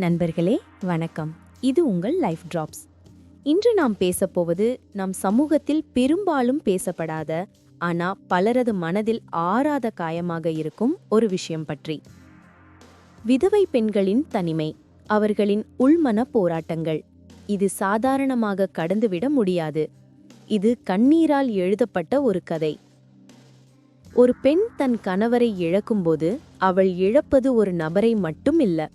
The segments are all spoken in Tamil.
நண்பர்களே வணக்கம். இது உங்கள் லைஃப் டிராப்ஸ் இன்று நாம் பேசப்போவது நம் சமூகத்தில் பெரும்பாலும் பேசப்படாத ஆனா பலரது மனதில் ஆறாத காயமாக இருக்கும் ஒரு விஷயம் பற்றி. விதவை பெண்களின் தனிமை அவர்களின் உள்மன போராட்டங்கள். இது சாதாரணமாக கடந்துவிட முடியாது. இது கண்ணீரால் எழுதப்பட்ட ஒரு கதை. ஒரு பெண் தன் கணவரை இழக்கும்போது அவள் இழப்பது ஒரு நபரை மட்டும் இல்லை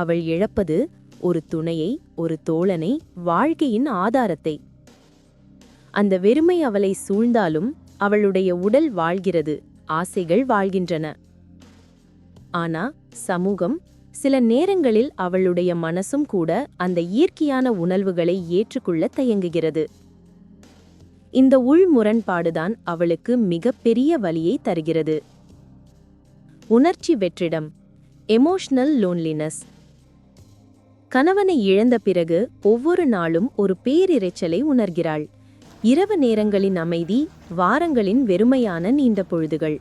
அவள் இழப்பது ஒரு துணையை ஒரு தோழனை வாழ்க்கையின் ஆதாரத்தை. அந்த வெறுமை அவளை சூழ்ந்தாலும் அவளுடைய உடல் வாழ்கிறது ஆசைகள் வாழ்கின்றன. ஆனா சமூகம் சில நேரங்களில் அவளுடைய மனசும் கூட அந்த இயற்கையான உணர்வுகளை ஏற்றுக்கொள்ள தயங்குகிறது. இந்த உள் முரண்பாடுதான் அவளுக்கு மிகப்பெரிய வலியை தருகிறது. உணர்ச்சி வெற்றிடம் எமோஷனல் லோன்லினஸ் கணவனை இழந்த பிறகு ஒவ்வொரு நாளும் ஒரு பேரிரைச்சலை உணர்கிறாள். இரவு நேரங்களின் அமைதி வாரங்களின் வெறுமையான நீண்ட பொழுதுகள்.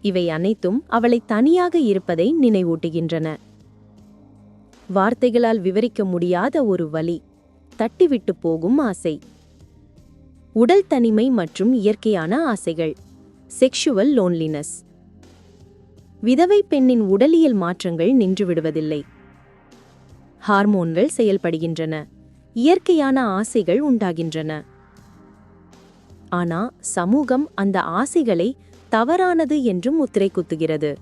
இவை அனைத்தும் அவளை தனியாக இருப்பதை நினைவூட்டுகின்றன. வார்த்தைகளால் விவரிக்க முடியாத ஒரு வழி தட்டிவிட்டு போகும் ஆசை. உடல் தனிமை மற்றும் இயற்கையான ஆசைகள் செக்ஷுவல் லோன்லினஸ் விதவை பெண்ணின் உடலியல் மாற்றங்கள் நின்றுவிடுவதில்லை. ஹார்மோன்கள் செயல்படுகின்றன. இயற்கையான ஆசைகள் உண்டாகின்றன. ஆனா சமூகம் அந்த ஆசைகளை தவறானது என்றும் முத்திரை குத்துகிறது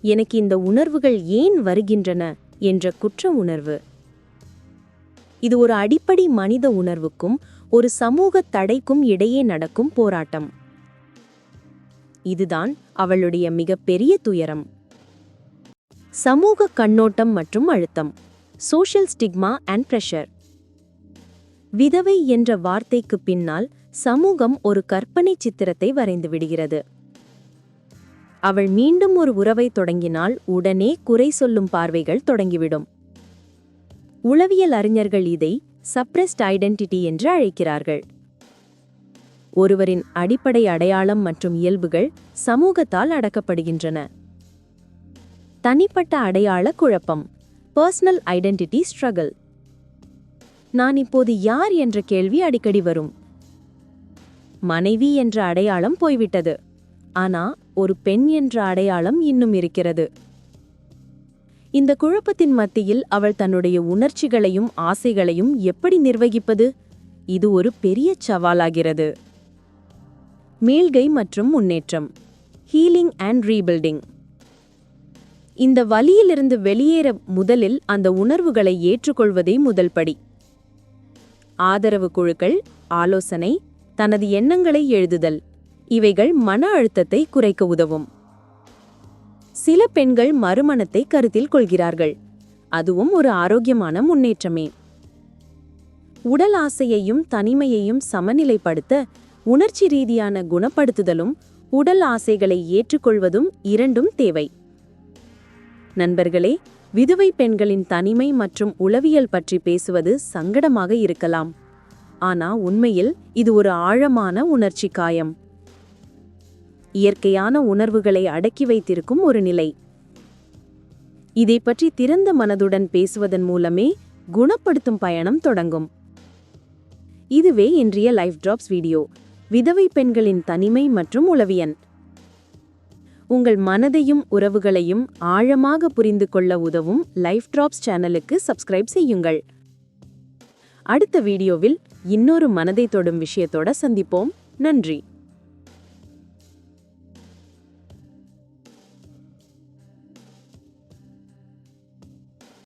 எனக்கு இந்த உணர்வுகள் ஏன் வருகின்றன என்ற குற்ற உணர்வு. இது ஒரு அடிப்படை மனித உணர்வுக்கும் ஒரு சமூக தடைக்கும் இடையே நடக்கும் போராட்டம். இதுதான் அவளுடைய மிகப்பெரிய துயரம். சமூக கண்ணோட்டம் மற்றும் அழுத்தம் சோஷியல் ஸ்டிக்மா அண்ட் ப்ரெஷர் விதவை என்ற வார்த்தைக்கு பின்னால் சமூகம் ஒரு கற்பனை சித்திரத்தை வரைந்து விடுகிறது. அவள் மீண்டும் ஒரு உறவை தொடங்கினால் உடனே குறை சொல்லும் பார்வைகள் தொடங்கிவிடும். உளவியல் அறிஞர்கள் இதை சப்ரெஸ்ட் ஐடென்டிட்டி என்று அழைக்கிறார்கள். ஒருவரின் அடிப்படை அடையாளம் மற்றும் இயல்புகள் சமூகத்தால் அடக்கப்படுகின்றன. தனிப்பட்ட அடையாள குழப்பம். பர்சனல் ஐடென்டிட்டி ஸ்ட்ரகிள் நான் இப்போது யார் என்ற கேள்வி அடிக்கடி வரும். மனைவி என்ற அடையாளம் போய்விட்டது. ஆனா ஒரு பெண் என்ற அடையாளம் இன்னும் இருக்கிறது. இந்த குழப்பத்தின் மத்தியில் அவள் தன்னுடைய உணர்ச்சிகளையும் ஆசைகளையும் எப்படி நிர்வகிப்பது? இது ஒரு பெரிய சவாலாகிறது. மீள்கை மற்றும் முன்னேற்றம். ஹீலிங் அண்ட் ரீபில்டிங் இந்த வலியிலிருந்து வெளியேற முதலில் அந்த உணர்வுகளை ஏற்றுக்கொள்வதே முதல் படி. ஆதரவு குழுக்கள் ஆலோசனை தனது எண்ணங்களை எழுதுதல். இவைகள் மன அழுத்தத்தை குறைக்க உதவும். சில பெண்கள் மறுமணத்தை கருத்தில் கொள்கிறார்கள். அதுவும் ஒரு ஆரோக்கியமான முன்னேற்றமே. உடல் ஆசையையும் தனிமையையும் சமநிலைப்படுத்த உணர்ச்சி ரீதியான குணப்படுத்துதலும் உடல் ஆசைகளை ஏற்றுக்கொள்வதும் இரண்டும் தேவை. நண்பர்களே விதவை பெண்களின் தனிமை மற்றும் உளவியல் பற்றி பேசுவது சங்கடமாக இருக்கலாம். ஆனா உண்மையில் இது ஒரு ஆழமான உணர்ச்சி காயம். இயற்கையான உணர்வுகளை அடக்கி வைத்திருக்கும் ஒரு நிலை. இதை பற்றி திறந்த மனதுடன் பேசுவதன் மூலமே குணப்படுத்தும் பயணம் தொடங்கும். இதுவே இன்றைய லைஃப் டிராப்ஸ் வீடியோ. விதவை பெண்களின் தனிமை மற்றும் உளவியன் உங்கள் மனதையும் உறவுகளையும் ஆழமாக புரிந்து கொள்ள உதவும் லைஃப் டிராப்ஸ் சேனலுக்கு சப்ஸ்கிரைப் செய்யுங்கள். அடுத்த வீடியோவில் இன்னொரு மனதை தொடும் விஷயத்தோட சந்திப்போம். நன்றி.